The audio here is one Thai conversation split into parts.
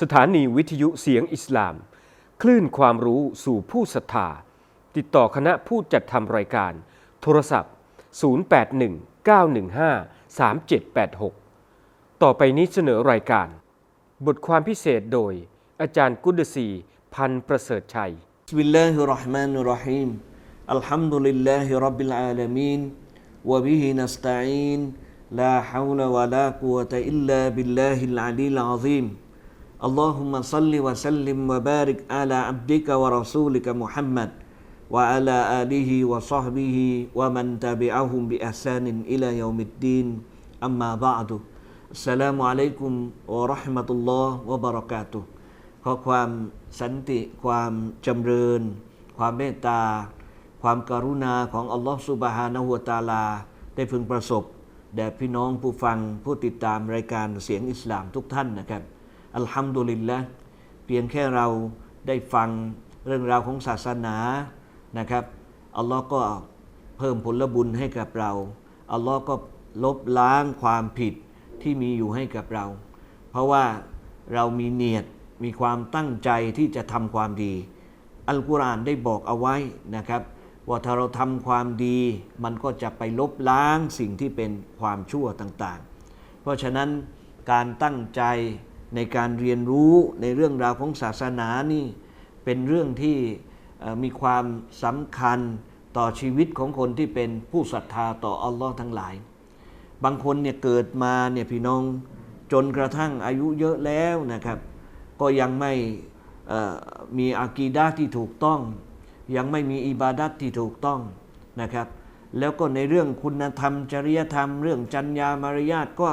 สถานีวิทยุเสียงอิสลาม คลื่นความรู้สู่ผู้ศรัทธา ติดต่อคณะผู้จัดทำรายการ โทรศัพท์ 0819153786 ต่อไปนี้เสนอรายการ บทความพิเศษโดย อาจารย์กุดศีพันประเสริฐชัยบิสมิลลาฮิรราะห์มานุรอัลฮัมดุลิลลาฮิรับบิลอาล الحمد لله رب العالمين وبه نستعين าคุวะเตอิลลาบิลลาฮิลลาลิลอาซิม اللهم صل وسلم وبارك على عبدك ورسولك محمد وعلى آله وصحبه ومن تبعهم بإحسان إلى يوم الدين أما بعد السلام عليكم ورحمة الله وبركاته ขอความสันติ ความจำเริญ ความเมตตา ความกรุณาของอัลลอฮฺสุบฮานะฮูวะตะอาลา ได้พึงประสบ แด่พี่น้องผู้ฟังผู้ติดตามรายการเสียงอิสลามทุกท่านนะครับ อัลฮัมดุลิลละเพียงแค่เราได้ฟังเรื่องราวของศาสนานะครับอัลลอฮ์ก็เพิ่มผลบุญให้กับเราอัลลอฮ์ก็ลบล้างความผิดที่มีอยู่ให้กับเรา เพราะว่าเรามีเนียดมีความตั้งใจที่จะทำความดี อัลกุรอานได้บอกเอาไว้นะครับ ว่าถ้าเราทำความดี มันก็จะไปลบล้างสิ่งที่เป็นความชั่วต่างๆ เพราะฉะนั้นการตั้งใจ ในการเรียนรู้ในเรื่องราวของศาสนานี่เป็นเรื่องที่มีความสำคัญต่อชีวิตของคนที่เป็นผู้ศรัทธาต่ออัลลอฮ์ทั้งหลาย บางคนเนี่ยเกิดมาเนี่ยพี่น้องจนกระทั่งอายุเยอะแล้วนะครับ ก็ยังไม่มีอากีดะที่ถูกต้อง ยังไม่มีอิบาดัตที่ถูกต้องนะครับ แล้วก็ในเรื่องคุณธรรมจริยธรรม เรื่องจัญญามารยาทก็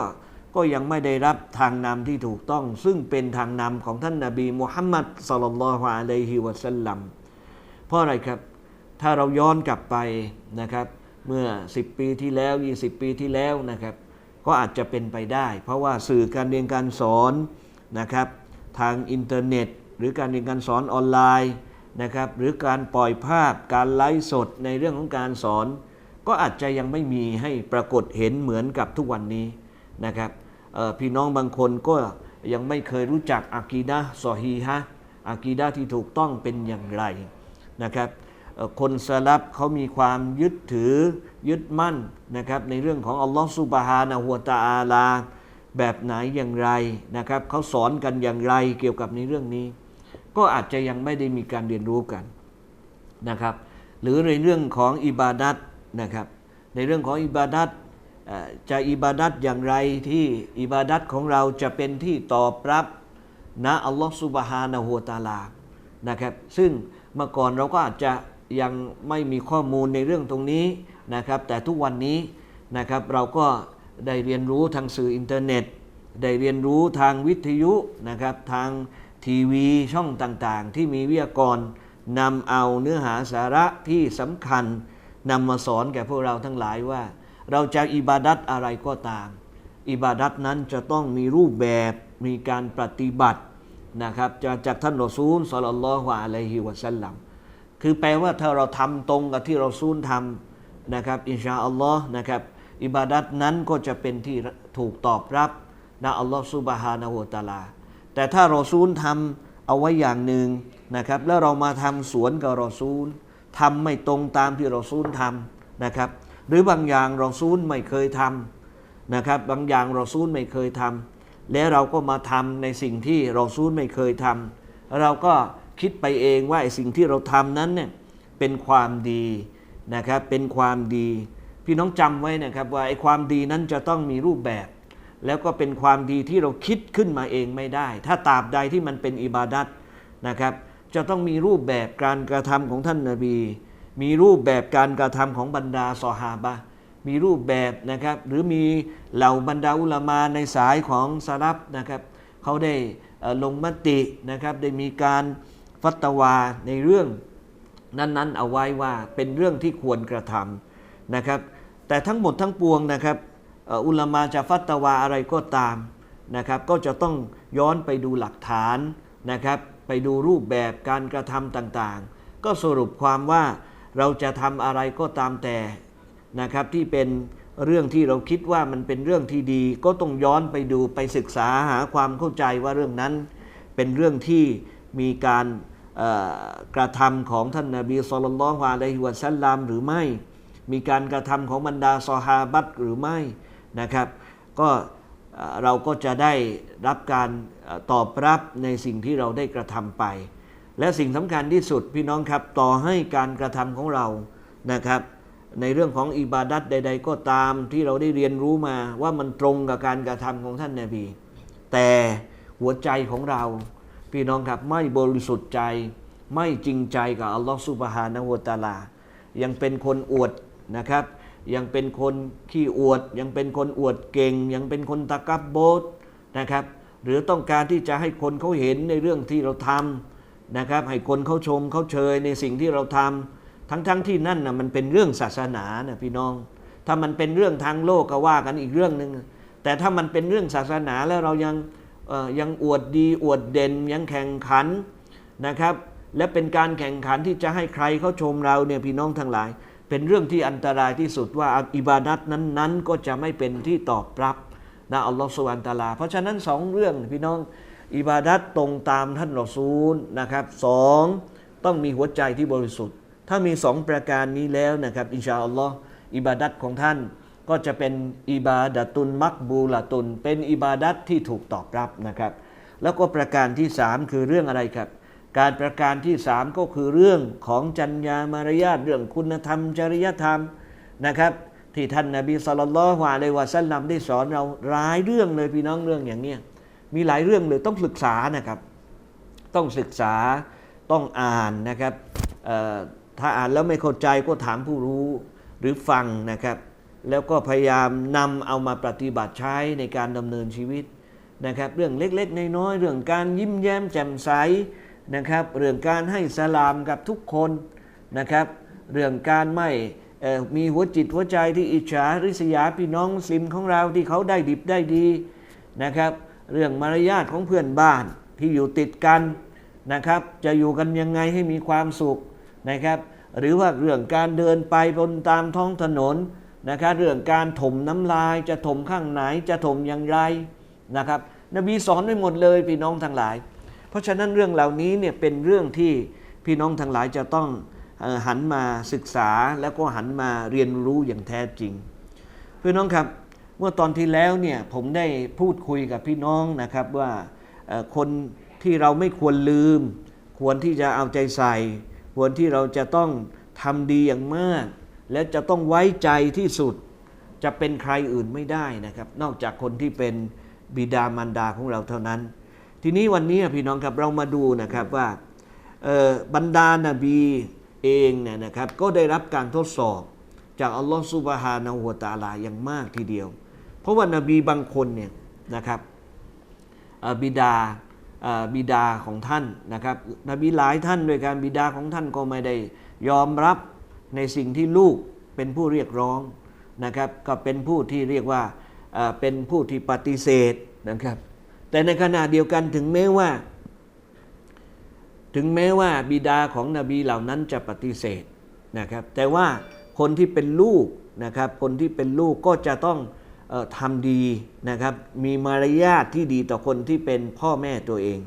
ก็ยังไม่ได้รับทางนำที่ถูกต้อง ซึ่งเป็นทางนำของท่านนาบีมุฮัมมัดสลลัลลอฮุอะลัยฮิวะสัลลัมเพราะอะไรครับ ถ้าเราย้อนกลับไปนะครับ เมื่อ 10 ปีที่แล้ว 20 ปีที่แล้วนะครับ ก็อาจจะเป็นไปได้ เพราะว่าสื่อการเรียนการสอนนะครับ ทางอินเทอร์เน็ต หรือการเรียนการสอนออนไลน์นะครับ หรือการปล่อยภาพการไลฟ์สดในเรื่องของการสอน ก็อาจจะยังไม่มีให้ปรากฏเห็นเหมือนกับทุกวันนี้นะครับ พี่น้องบางคนก็ยังไม่เคยรู้จักอากีดะห์ซอฮีฮะอากีดะที่ถูกต้องเป็นอย่างไรนะครับคนสลับเขามีความยึดถือยึดมั่นนะครับในเรื่องของอัลลอฮฺสุบฮานะฮูวตะอาลา แบบไหนอย่างไรนะครับเขาสอนกันอย่างไรเกี่ยวกับในเรื่องนี้ ก็อาจจะยังไม่ได้มีการเรียนรู้กันนะครับหรือในเรื่องของอิบาดัตนะครับในเรื่องของอิบาดัต จะอิบาดัตอย่างไรที่อิบาดัตของเราจะเป็นที่ตอบรับนะอัลลอฮฺสุบฮานะฮูวตาลานะครับซึ่งเมื่อก่อนเราก็อาจจะยังไม่มีข้อมูลในเรื่องตรงนี้นะครับ แต่ทุกวันนี้นะครับเราก็ได้เรียนรู้ทางสื่ออินเทอร์เน็ต ได้เรียนรู้ทางวิทยุนะครับทางทีวีช่องต่างๆ ที่มีวิทยากรนำเอาเนื้อหาสาระที่สำคัญนำมาสอนแก่พวกเราทั้งหลายว่า เราจะอิบาดัตอะไรก็ตาม อิบาดัตนั้นจะต้องมีรูปแบบมีการปฏิบัตินะครับจากจากท่านรอซูลสลลัลลอฮุอะลัยฮิวะสัลลัมคือแปลว่าถ้าเราทำตรงกับที่เราซูลทำนะครับ อินชาอัลลอฮ์นะครับ อิบาดัตนั้นก็จะเป็นที่ถูกตอบรับนะอัลลอฮ์ซุบฮานะฮูตะอาลา แต่ถ้าเราซูลทำเอาไว้อย่างหนึ่งนะครับ แล้วเรามาทำสวนกับเราซูลทำไม่ตรงตามที่เราซูลทำนะครับ หรือบางอย่างเราซูลไม่เคยทำนะครับ บางอย่างเราซูลไม่เคยทำแล้วเราก็มาทำในสิ่งที่เราซูลไม่เคยทำเราก็คิดไปเองว่าไอ้สิ่งที่เราทำนั้นเนี่ยเป็นความดีนะครับ เป็นความดี พี่น้องจำไว้นะครับว่าไอ้ความดีนั้นจะต้องมีรูปแบบ แล้วก็เป็นความดีที่เราคิดขึ้นมาเองไม่ได้ ถ้าตราบใดที่มันเป็นอิบาดัตนะครับ จะต้องมีรูปแบบการกระทำของท่านนาบี มีรูปแบบการกระทำของบรรดาซอฮาบะมีรูปแบบนะครับ หรือมีเหล่าบรรดาอุลามาในสายของสลับนะครับเขาได้ลงมตินะครับได้มีการฟัตวาในเรื่องนั้นๆ เอาไว้ว่าเป็นเรื่องที่ควรกระทำนะครับ แต่ทั้งหมดทั้งปวงนะครับอุลามาจะฟัตวาอะไรก็ตามนะครับ ก็จะต้องย้อนไปดูหลักฐานนะครับ ไปดูรูปแบบการกระทำต่างๆ ก็สรุปความว่า เราจะทำอะไรก็ตามแต่นะครับที่เป็นเรื่องที่เราคิดว่ามันเป็นเรื่องที่ดี ก็ต้องย้อนไปดูไปศึกษาหาความเข้าใจว่าเรื่องนั้นเป็นเรื่องที่มีการกระทำของท่านนาบีสุลต่านละฮ์อะลัยฮิวะสัลลัมหรือไม่ มีการกระทำของบรรดาซอฮาบัตหรือไม่นะครับ ก็เราก็จะได้รับการตอบรับในสิ่งที่เราได้กระทำไป และสิ่งสำคัญที่สุดพี่น้องครับต่อให้การกระทำของเรานะครับ ในเรื่องของอิบาดัตใด ๆ ก็ตามที่เราได้เรียนรู้มาว่ามันตรงกับการกระทำของท่านนาบี แต่หัวใจของเรา พี่น้องครับไม่บริสุทธิ์ใจ ไม่จริงใจกับอัลลอฮฺสุบฮานะฮูวะตาลา ยังเป็นคนอวดนะครับ ยังเป็นคนขี้อวด ยังเป็นคนอวดเก่ง ยังเป็นคนตะกับโบดนะครับ หรือต้องการที่จะให้คนเขาเห็นในเรื่องที่เราทำ นะครับ ให้คนเขาชมเขาเชยในสิ่งที่เราทำทั้งๆทที่นั่นนะมันเป็นเรื่องศาสนานะพี่น้อง ถ้ามันเป็นเรื่องทางโลกก็ว่ากันอีกเรื่องหนึ่งแต่ถ้ามันเป็นเรื่องศาสนาแล้วเรายังยังอวดดีอวดเด่นยังแข่งขันนะครับ และเป็นการแข่งขันที่จะให้ใครเขาชมเราเนี่ยพี่น้องทั้งหลาย เป็นเรื่องที่อันตรายที่สุดว่าอิบาดัตนั้นๆ ก็จะไม่เป็นที่ตอบรับนะอัลลอฮฺสุบานตาลา เพราะฉะนั้นสองเรื่องพี่น้อง อิบาดัตตรงตามท่านรอซูลนะครับสองต้องมีหัวใจที่บริสุทธิ์ ถ้ามีสองประการนี้แล้วนะครับ อินชาอัลลอฮ์อิบาดัตของท่านก็จะเป็นอิบาดะตุนมักบูละตุน เป็นอิบาดัตที่ถูกตอบรับนะครับ แล้วก็ประการที่สามคือเรื่องอะไรครับ การประการที่สามก็คือเรื่องของจัญญามารยาทเรื่องคุณธรรม จริยธรรมนะครับ ที่ท่านนาบีสุลต่านละฮ์อะลัยวะสัลลัมได้สอนเราหลายเรื่องเลยพี่น้องเรื่องอย่างเนี้ย มีหลายเรื่องเลยต้องศึกษานะครับ ต้องศึกษาต้องอ่านนะครับถ้าอ่านแล้วไม่เข้าใจก็ถามผู้รู้หรือฟังนะครับ แล้วก็พยายามนำเอามาปฏิบัติใช้ในการดำเนินชีวิตนะครับ เรื่องเล็กๆน้อยๆเรื่องการยิ้มแย้มแจ่มใสนะครับ เรื่องการให้สลามกับทุกคนนะครับ เรื่องการไม่มีหัวจิตหัวใจที่อิจฉาริษยาพี่น้องสลิมของเราที่เขาได้ดิบได้ดีนะครับ เรื่องมารยาทของเพื่อนบ้านที่อยู่ติดกันนะครับ จะอยู่กันยังไงให้มีความสุขนะครับ หรือว่าเรื่องการเดินไปบนตามท้องถนนนะครับเรื่องการถมน้ำลายจะถมข้างไหนจะถมอย่างไรนะครับ นบีสอนไว้หมดเลยพี่น้องทั้งหลาย เพราะฉะนั้นเรื่องเหล่านี้เนี่ยเป็นเรื่องที่พี่น้องทั้งหลายจะต้องหันมาศึกษาแล้วก็หันมาเรียนรู้อย่างแท้จริงพี่น้องครับ เมื่อตอนที่แล้วเนี่ยผมได้พูดคุยกับพี่น้องนะครับว่าคนที่เราไม่ควรลืม ควรที่จะเอาใจใส่ ควรที่เราจะต้องทำดีอย่างมาก และจะต้องไว้ใจที่สุด จะเป็นใครอื่นไม่ได้นะครับ นอกจากคนที่เป็นบิดามารดาของเราเท่านั้น ทีนี้วันนี้พี่น้องครับเรามาดูนะครับว่าบรรดานาบีเองเนี่ยนะครับก็ได้รับการทดสอบจากอัลลอฮฺซุบฮานะฮูวตาลาอย่างมากทีเดียว เพราะว่านาบีบางคนเนี่ยนะครับบิดาบิดาของท่านนะครับ นบีหลายท่านด้วยการบิดาของท่านก็ไม่ได้ยอมรับในสิ่งที่ลูกเป็นผู้เรียกร้องนะครับ ก็เป็นผู้ที่เรียกว่าเป็นผู้ที่ปฏิเสธนะครับ แต่ในขณะเดียวกันถึงแม้ว่า ถึงแม้ว่าบิดาของนบีเหล่านั้นจะปฏิเสธนะครับ แต่ว่าคนที่เป็นลูกนะครับ คนที่เป็นลูกก็จะต้อง ทำดีนะครับ มีมารยาทที่ดีต่อคนที่เป็นพ่อแม่ตัวเอง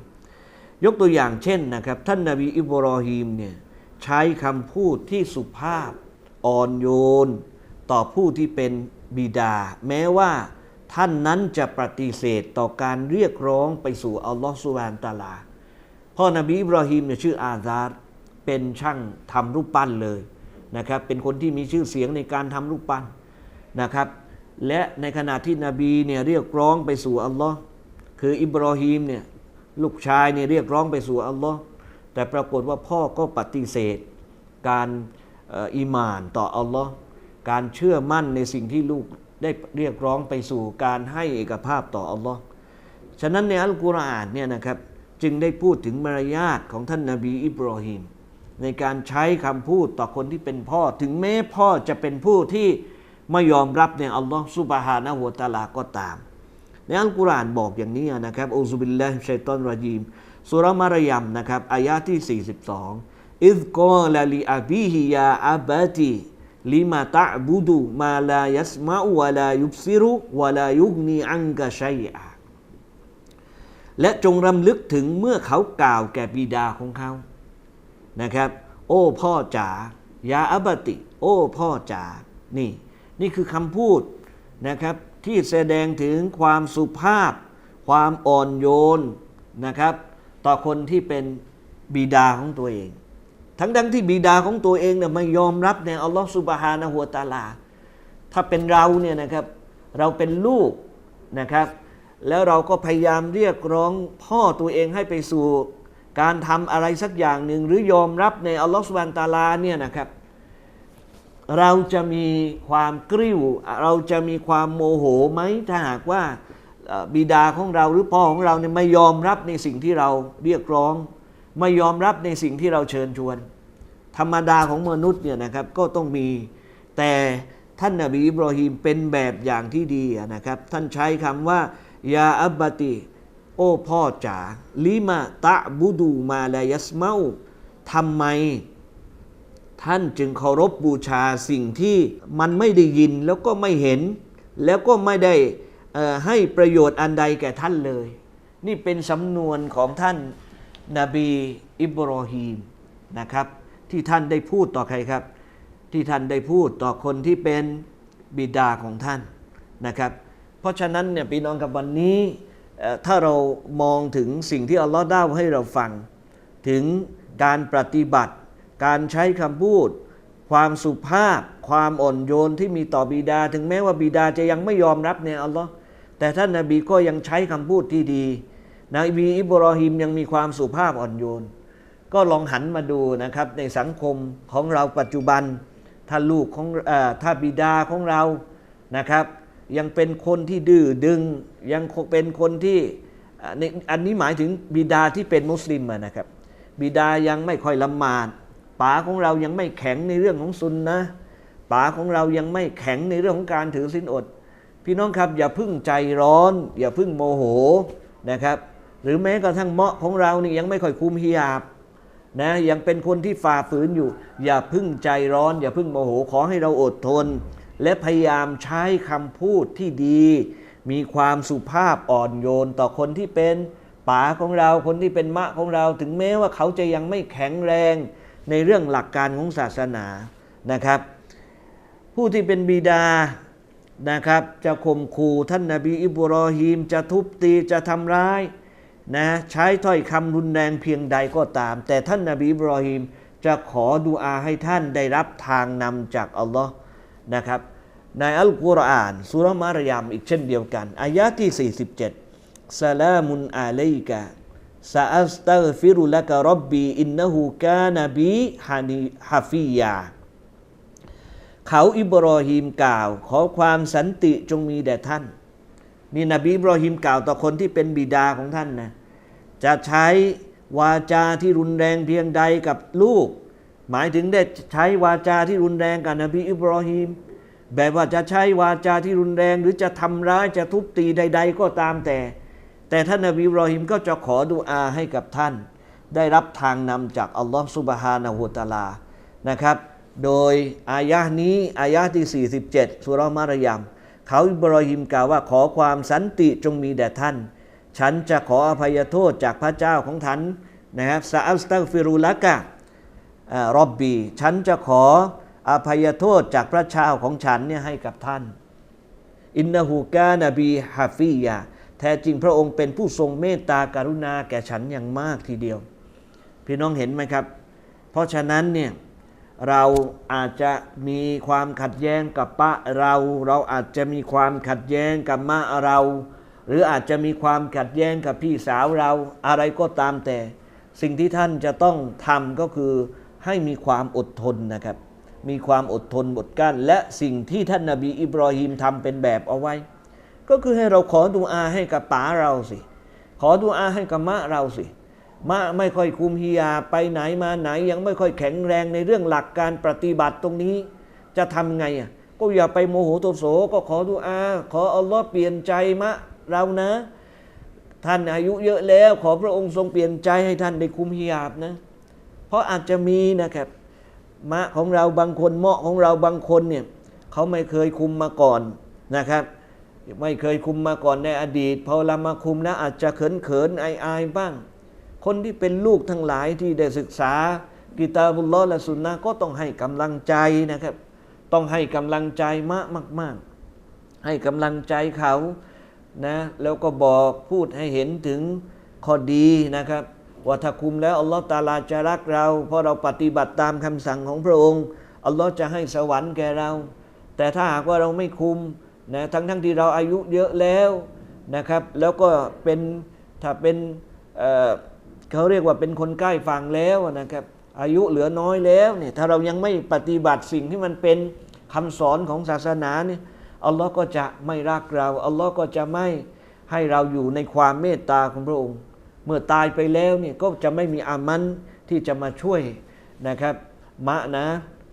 ยกตัวอย่างเช่นนะครับ ท่านนาบีอิบรอฮีมเนี่ยใช้คำพูดที่สุภาพอ่อนโยน ต่อผู้ที่เป็นบิดา แม้ว่าท่านนั้นจะปฏิเสธต่อการเรียกร้องไปสู่อัลลอฮฺสุบานตาลา พ่อนบีอิบราฮิมเนี่ยชื่ออาซาร์เป็นช่างทำรูปปั้นเลยนะครับ เป็นคนที่มีชื่อเสียงในการทำรูปปั้นนะครับ และในขณะที่นบีเนี่ยเรียกร้องไปสู่อัลลอฮ์คืออิบราฮิมเนี่ยลูกชายเนี่ยเรียกร้องไปสู่อัลลอฮ์แต่ปรากฏว่าพ่อก็ปฏิเสธ การอ่ออีหมานต่ออัลลอฮ์การเชื่อมั่นในสิ่งที่ลูกได้เรียกร้องไปสู่การให้เอกภาพต่ออัลลอฮ์ฉะนั้นในอัลกุรอานเนี่ยนะครับจึงได้พูดถึงมารยาทของท่านนาบีอิบรอฮิมในการใช้คำพูดต่อคนที่เป็นพ่อ ถึงแม้พ่อจะเป็นผู้ที่ ไม่ยอมรับในอัลลอฮ์ซุบฮานะฮูวะตาลาก็ตาม ในอัลกุรอานบอกอย่างนี้นะครับอูซุบิลลาฮิชัยตอนรจีมสุรามารยมนะครับอายะที่ 42 อิซกอลลีอาบีฮิยาอาบาติลิมาตะบุดุมาลายัสมาอุวะลายุบซิรุวะลายุกนีอังกะชัยอาและจงรำลึกถึงเมื่อเขากล่าวแก่บิดาของเขา นะครับ โอ้พ่อจ๋ายาอับติ โอ้พ่อจ๋านี่ นี่คือคำพูดนะครับที่แสดงถึงความสุภาพ ความอ่อนโยนนะครับ ต่อคนที่เป็นบิดาของตัวเอง ทั้งดังที่บิดาของตัวเองเนี่ยไม่ยอมรับในอัลลอฮฺสุบฮานะฮัวตาลา ถ้าเป็นเราเนี่ยนะครับเราเป็นลูกนะครับแล้วเราก็พยายามเรียกร้องพ่อตัวเองให้ไปสู่ การทำอะไรสักอย่างหนึ่งหรือยอมรับในอัลลอฮฺสุบฮานตาลาเนี่ยนะครับ เราจะมีความกริ้ว เราจะมีความโมโหไหมถ้าหากว่าบิดาของเราหรือพ่อของเราเนี่ยไม่ยอมรับในสิ่งที่เราเรียกร้อง ไม่ยอมรับในสิ่งที่เราเชิญชวน ธรรมดาของมนุษย์เนี่ยนะครับก็ต้องมี แต่ท่านนบีอิบรอฮีมเป็นแบบอย่างที่ดีนะครับ ท่านใช้คำว่ายาอับบติ โอ้พ่อจ๋าลิมาตะบุดูมาลายัสเมาทำไม ท่านจึงเคารพบูชาสิ่งที่มันไม่ได้ยินแล้วก็ไม่เห็น แล้วก็ไม่ได้ให้ประโยชน์อันใดแก่ท่านเลย นี่เป็นสำนวนของท่านนบีอิบรอฮีมนะครับที่ท่านได้พูดต่อใครครับ ที่ท่านได้พูดต่อคนที่เป็นบิดาของท่านนะครับ เพราะฉะนั้นเนี่ยพี่น้องกับวันนี้ถ้าเรามองถึงสิ่งที่อัลลอฮ์ได้ให้เราฟัง ถึงการปฏิบัติ การใช้คำพูด ความสุภาพ ความอ่อนโยนที่มีต่อบิดา ถึงแม้ว่าบิดาจะยังไม่ยอมรับในอัลลอฮ์แต่ท่านนาบีก็ยังใช้คำพูดที่ดีนบีอิบรอฮิมยังมีความสุภาพอ่อนโยน ก็ลองหันมาดูนะครับในสังคมของเราปัจจุบัน ถ้าลูกของอถ้าบิดาของเรานะครับ ยังเป็นคนที่ดื้อดึง ยังเป็นคนที่ในอันนี้หมายถึงบิดาที่เป็นมุสลิมนะครับ บิดายังไม่ค่อยละหมาด ป๋าของเรายังไม่แข็งในเรื่องของซุนนะป๋าของเรายังไม่แข็งในเรื่องของการถือศีลอด พี่น้องครับอย่าพึ่งใจร้อน อย่าพึ่งโมโหนะครับหรือแม้กระทั่งเมาะของเรานี่ยังไม่ค่อยคุมฮิญาบนะยังเป็นคนที่ฝ่าฝืนอยู่ อย่าพึ่งใจร้อน อย่าพึ่งโมโหขอให้เราอดทน และพยายามใช้คำพูดที่ดี มีความสุภาพอ่อนโยนต่อคนที่เป็นป๋าของเราคนที่เป็นมะของเรา ถึงแม้ว่าเขาจะยังไม่แข็งแรง ในเรื่องหลักการของศาสนานะครับ ผู้ที่เป็นบิดานะครับ จะข่มขู่ท่านนาบีอิบรอฮีม จะทุบตีจะทำร้ายนะใช้ถ้อยคำรุนแรงเพียงใดก็ตาม แต่ท่านนาบีอิบรอฮิมจะขอดุอาให้ท่านได้รับทางนำจากอัลลอฮ์นะครับ ในอัลกุรอานสุรมารยามอีกเช่นเดียวกันอายะที่ 47สลามุนอาลัยกะ ซาอัสตัฆฟิรุลกะรับบีอินนะฮูกานบีฮานิฮาฟิยา เขาอิบรอฮิมกล่าว ขอความสันติจงมีแด่ท่าน นี่นบีอิบรอฮิมกล่าวต่อคนที่เป็นบิดาของท่านนะจะใช้วาจาที่รุนแรงเพียงใดกับลูก หมายถึงได้ใช้วาจาที่รุนแรงกับนบีอิบรอฮิมแบบว่าจะใช้วาจาที่รุนแรง หรือจะทำร้ายจะทุบตีใด ๆ ก็ตามแต่ แต่ท่านนบีอิบรอฮิมก็จะขอดุอาให้กับท่าน ได้รับทางนำจากอัลลอฮ์ซุบฮานะฮูตาลานะครับ โดยอายะนี้อายะที่ 47 สุรมารยามเขาอิบรอฮิมกล่าวว่าขอความสันติจงมีแด่ท่าน ฉันจะขออภัยโทษจากพระเจ้าของท่านนะครับซาอัลสตัฟิรุละกะอ่ารอบบี ฉันจะขออภัยโทษจากพระเจ้าของฉันเนี่ยให้กับท่าน อินนหูกานบีฮาฟียา แท้จริงพระองค์เป็นผู้ทรงเมตตากรุณาแก่ฉันอย่างมากทีเดียว พี่น้องเห็นไหมครับ เพราะฉะนั้นเนี่ยเราอาจจะมีความขัดแย้งกับปะเรา เราอาจจะมีความขัดแย้งกับมะเรา หรืออาจจะมีความขัดแย้งกับพี่สาวเราอะไรก็ตามแต่ สิ่งที่ท่านจะต้องทำก็คือให้มีความอดทนนะครับ มีความอดทนอดกั้น และสิ่งที่ท่านนาบีอิบรอฮิมทำเป็นแบบเอาไว้ ก็คือให้เราขอดุอาให้กับป๋าเราสิ ขอดุอาให้กับมะเราสิมะไม่ค่อยคุมฮิยาไปไหนมาไหน ยังไม่ค่อยแข็งแรงในเรื่องหลักการปฏิบัติตรงนี้ จะทำไงอะก็อย่าไปโมโหโทโสก็ขอดุอา ขออัลลอฮ์เปลี่ยนใจมะเรานะ ท่านอายุเยอะแล้ว ขอพระองค์ทรงเปลี่ยนใจให้ท่านได้คุมฮิยาบนะ เพราะอาจจะมีนะครับมะของเราบางคนเหมาะของเราบางคนเนี่ยเขาไม่เคยคุมมาก่อนนะครับ ไม่เคยคุมมาก่อนในอดีตพอเรามาคุมแล้วอาจจะเขินเขินๆอายอายๆบ้าง คนที่เป็นลูกทั้งหลายที่ได้ศึกษากิตาบุลลอและสุนนะก็ต้องให้กำลังใจนะครับ ต้องให้กำลังใจมากมากๆ ให้กำลังใจเขานะแล้วก็บอกพูดให้เห็นถึงข้อดีนะครับว่าถ้าคุมแล้วอัลลอฮ์ตาลาจะรักเรา เพราะเราปฏิบัติตามคำสั่งของพระองค์อัลลอฮ์จะให้สวรรค์แก่เรา แต่ถ้าหากว่าเราไม่คุม นะทั้งทั้งที่เราอายุเยอะแล้วนะครับ แล้วก็เป็นถ้าเป็นเเขาเรียกว่าเป็นคนใกล้ฝั่งแล้วนะครับ อายุเหลือน้อยแล้วเนี่ยถ้าเรายังไม่ปฏิบัติสิ่งที่มันเป็นคำสอนของศาสนาเนี่ยอัลลอฮ์ก็จะไม่รักเราอัลลอฮ์ก็จะไม่ให้เราอยู่ในความเมตตาของพระองค์ เมื่อตายไปแล้วเนี่ยก็จะไม่มีอามันที่จะมาช่วยนะครับ มะนะ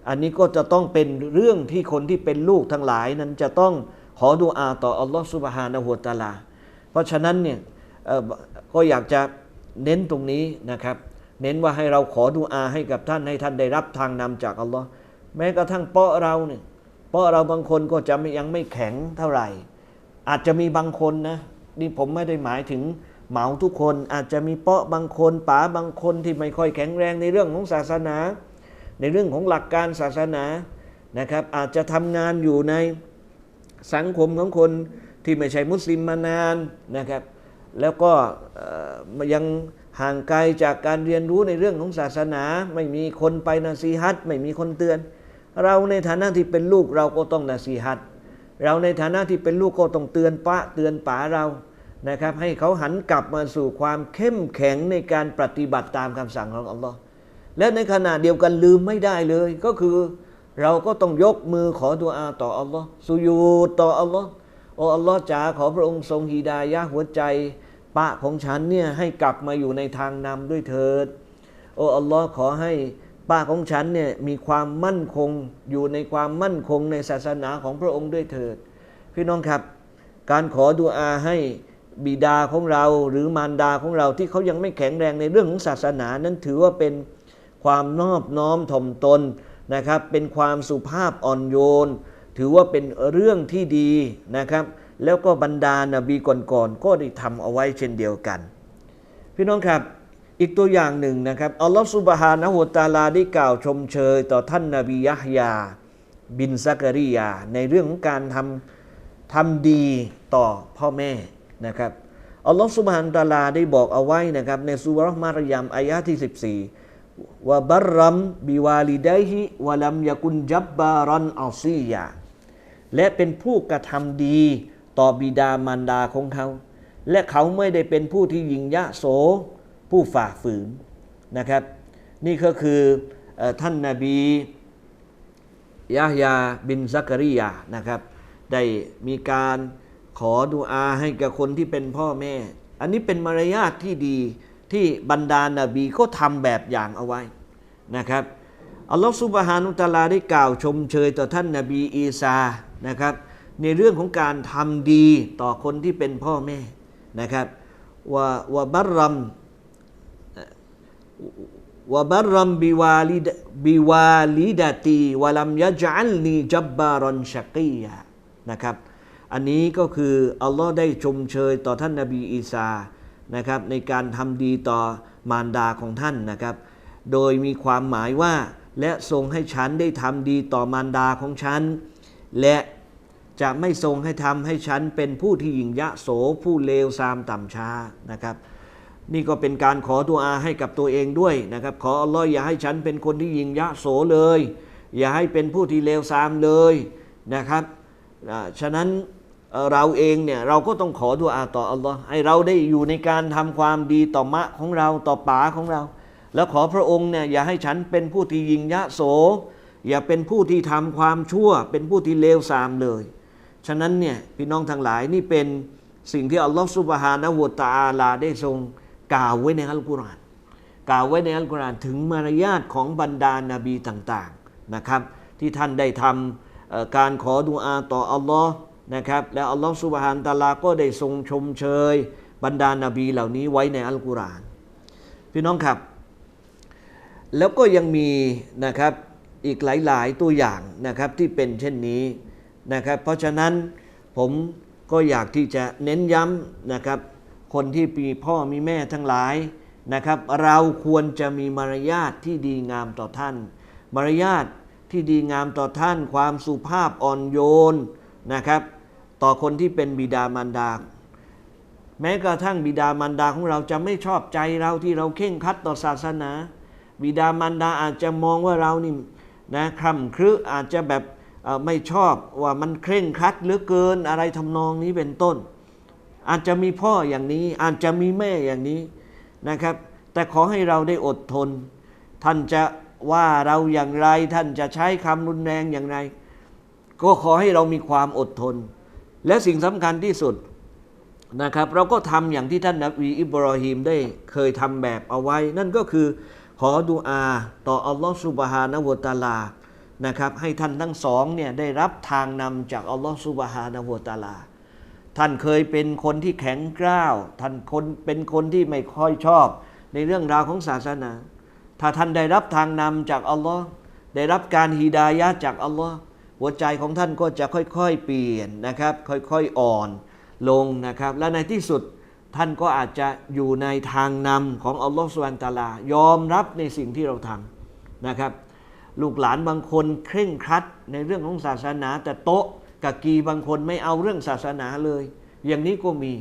อันนี้ก็จะต้องเป็นเรื่องที่คนที่เป็นลูกทั้งหลายนั้นจะต้อง ขอดุอาต่ออัลลอฮ์สุบฮานะฮูวะตาลา เพราะฉะนั้นเนี่ยก็อยากจะเน้นตรงนี้นะครับ เน้นว่าให้เราขอดุอาให้กับท่านให้ท่านได้รับทางนำจากอัลลอฮ์แม้กระทั่งเปาะเราเนี่ยเปาะเราบางคนก็จะยังไม่แข็งเท่าไหร่ อาจจะมีบางคนนะนี่ผมไม่ได้หมายถึงเหมาทุกคนอาจจะมีเปาะบางคนป๋าบางคนที่ไม่ค่อยแข็งแรงในเรื่องของศาสนา ในเรื่องของหลักการศาสนานะครับ อาจจะทำงานอยู่ใน สังคมของคนที่ไม่ใช่มุสลิมมานานนะครับ แล้วก็ยังห่างไกลจากการเรียนรู้ในเรื่องของศาสนา ไม่มีคนไปนาซีฮัตไม่มีคนเตือน เราในฐานะที่เป็นลูกเราก็ต้องนาซีฮัตเราในฐานะที่เป็นลูกก็ต้องเตือนปะเตือนป๋าเรานะครับ ให้เขาหันกลับมาสู่ความเข้มแข็งในการปฏิบัติตามคำสั่งของอัลลอฮ์และในขณะเดียวกันลืมไม่ได้เลยก็คือ เราก็ต้องยกมือขอดุอาต่ออัลลอฮ์สุยูต่ออัลลอฮ์โอ้อัลลอฮ์จ๋าขอพระองค์ทรงฮีดายะห์หัวใจ ปะของฉันเนี่ยให้กลับมาอยู่ในทางนำด้วยเถิด โอ้อัลลอฮ์ขอให้ป้าของฉันเนี่ยมีความมั่นคงอยู่ในความมั่นคงในศาสนาของพระองค์ด้วยเถิด พี่น้องครับ การขอดุอาให้บิดาของเราหรือมารดาของเราที่เขายังไม่แข็งแรงในเรื่องของศาสนานั้นถือว่าเป็นความนอบน้อมถ่อมตน นะครับเป็นความสุภาพอ่อนโยน ถือว่าเป็นเรื่องที่ดีนะครับแล้วก็บรรดานาบีก่อนๆก็ได้ทำเอาไว้เช่นเดียวกัน พี่น้องครับอีกตัวอย่างหนึ่งนะครับอัลลอฮฺสุบฮานะฮูวะตาลาได้กล่าวชมเชย ต่อท่านนาบียะฮยา บินซักริยา ในเรื่องของการทำทำดีต่อพ่อแม่นะครับอัลลอฮฺสุบฮานตาลาได้บอกเอาไว้นะครับในสุเราะห์มารยามอายะที่ 14 วะบัรรัมบิวาลิดฮิวะลัมยะกุนจับบารันอัลซียาและเป็นผู้กระทำดีต่อบิดามารดาของเขา และเขาไม่ได้เป็นผู้ที่ยิงยะโสผู้ฝ่าฝืนนะครับ นี่ก็คือเอ่อท่านนาบียะฮยาบินซักริยานะครับ ได้มีการขอดุอาให้กับคนที่เป็นพ่อแม่ อันนี้เป็นมารยาทที่ดี ที่บรรดานาบีก็ทำแบบอย่างเอาไว้นะครับอัลลอฮฺซุบฮานุตะอาลาได้กล่าวชมเชยต่อท่านนาบีอีสานะครับในเรื่องของการทำดีต่อคนที่เป็นพ่อแม่นะครับว่าว่าบัรรัมวะบัรรัมบิวาลิดบิวาลิดาตีวะลัมยะจัลนีจับบารอนชักียะนะครับอันนี้ก็คืออัลลอฮ์ได้ชมเชยต่อท่านนาบีอีสา นะครับในการทำดีต่อมารดาของท่านนะครับ โดยมีความหมายว่าและทรงให้ฉันได้ทำดีต่อมารดาของฉัน และจะไม่ทรงให้ทำให้ฉันเป็นผู้ที่หยิ่งยะโสผู้เลวทรามต่ำช้านะครับ นี่ก็เป็นการขอตัวอาให้กับตัวเองด้วยนะครับ ขออัลลอฮ์อย่าให้ฉันเป็นคนที่ยิงยะโสเลย อย่าให้เป็นผู้ที่เลวทรามเลยนะครับฉะนั้น เราเองเนี่ยเราก็ต้องขอตัวอาต่ออัลลอฮ์ให้เราได้อยู่ในการทำความดีต่อมะของเราต่อป๋าของเรา แล้วขอพระองค์เนี่ยอย่าให้ฉันเป็นผู้ที่ยิงยะโส อย่าเป็นผู้ที่ทำความชั่ว เป็นผู้ที่เลวทรามเลย ฉะนั้นเนี่ยพี่น้องทั้งหลายนี่เป็นสิ่งที่อัลลอฮฺสุบฮานะฮูวตะอาลาได้ทรงกล่าวไว้ในอัลกุรอานกล่าวไว้ในอัลกุรอานถึงมารยาทของบรรดานาบีต่างๆนะครับ ที่ท่านได้ทำการขอดุอาต่ออัลลอฮ์ นะครับ และอัลลอฮ์สุบฮานตะอาลาก็ได้ทรงชมเชย บรรดานาบีเหล่านี้ไว้ในอัลกุรอาน พี่น้องครับ แล้วก็ยังมีนะครับอีกหลาย ๆ ตัวอย่างนะครับที่เป็นเช่นนี้นะครับ เพราะฉะนั้นผมก็อยากที่จะเน้นย้ำนะครับ คนที่มีพ่อมีแม่ทั้งหลายนะครับ เราควรจะมีมารยาทที่ดีงามต่อท่าน มารยาทที่ดีงามต่อท่าน ความสุภาพอ่อนโยนนะครับ ต่อคนที่เป็นบิดามารดา แม้กระทั่งบิดามารดาของเราจะไม่ชอบใจเราที่เราเข่งคัดต่อศาสนา บิดามารดาอาจจะมองว่าเรานี่นะคร่ำครึอาจจะแบบไม่ชอบว่ามันเคร่งครัดเหลือเกินอะไรทำนองนี้เป็นต้น อาจจะมีพ่ออย่างนี้ อาจจะมีแม่อย่างนี้นะครับ แต่ขอให้เราได้อดทน ท่านจะว่าเราอย่างไร ท่านจะใช้คำรุนแรงอย่างไร ก็ขอให้เรามีความอดทน และสิ่งสำคัญที่สุดนะครับ เราก็ทำอย่างที่ท่านนบีอิบรอฮิมได้เคยทำแบบเอาไว้ นั่นก็คือขอดุอาต่ออัลลอฮฺสุบฮานะวะตาลานะครับให้ท่านทั้งสองเนี่ยได้รับทางนำจากอัลลอฮฺสุบฮานะวะตาลา ท่านเคยเป็นคนที่แข็งกร้าว ท่านคนเป็นคนที่ไม่ค่อยชอบ ในเรื่องราวของศาสนา ถ้าท่านได้รับทางนำจากอัลลอฮ์ได้รับการฮีดายะจากอัลลอฮ์ หัวใจของท่านก็จะค่อยๆ เปลี่ยนนะครับ ค่อยๆอ่อนลงนะครับ และในที่สุดท่านก็อาจจะอยู่ในทางนำของอัลลอฮ์สุวรรณตาลายอมรับในสิ่งที่เราทำนะครับ ลูกหลานบางคนเคร่งครัดในเรื่องของศาสนา แต่โต๊ะกะกีบางคนไม่เอาเรื่องศาสนาเลย อย่างนี้ก็มี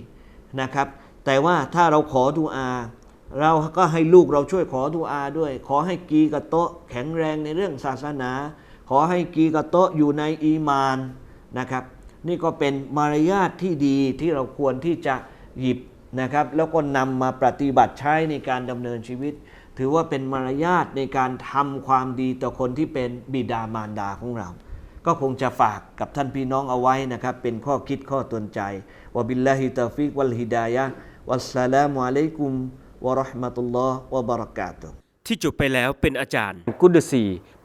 นะครับ แต่ว่าถ้าเราขอดุอา เราก็ให้ลูกเราช่วยขอดุอาด้วย ขอให้กีกับโต๊ะแข็งแรงในเรื่องศาสนา อให้กีกับโต๊ะอยู่ในอีมานนะครับ นี่ก็เป็นมารยาทที่ดีที่เราควรที่จะหยิบนะครับ แล้วก็นำมาปฏิบัติใช้ในการดำเนินชีวิต ถือว่าเป็นมารยาทในการทำความดีต่อคนที่เป็นบิดามารดาของเรา ก็คงจะฝากกับท่านพี่น้องเอาไว้นะครับ เป็นข้อคิดข้อเตือนใจวะบิลลาฮิตาฟิกวัลฮิดายะวัสสลามุอะลัยกุมวะเราะห์มะตุลลอฮ์วะบะเราะกาตุฮ์ที่จบไปแล้วเป็นอาจารย์กุดสี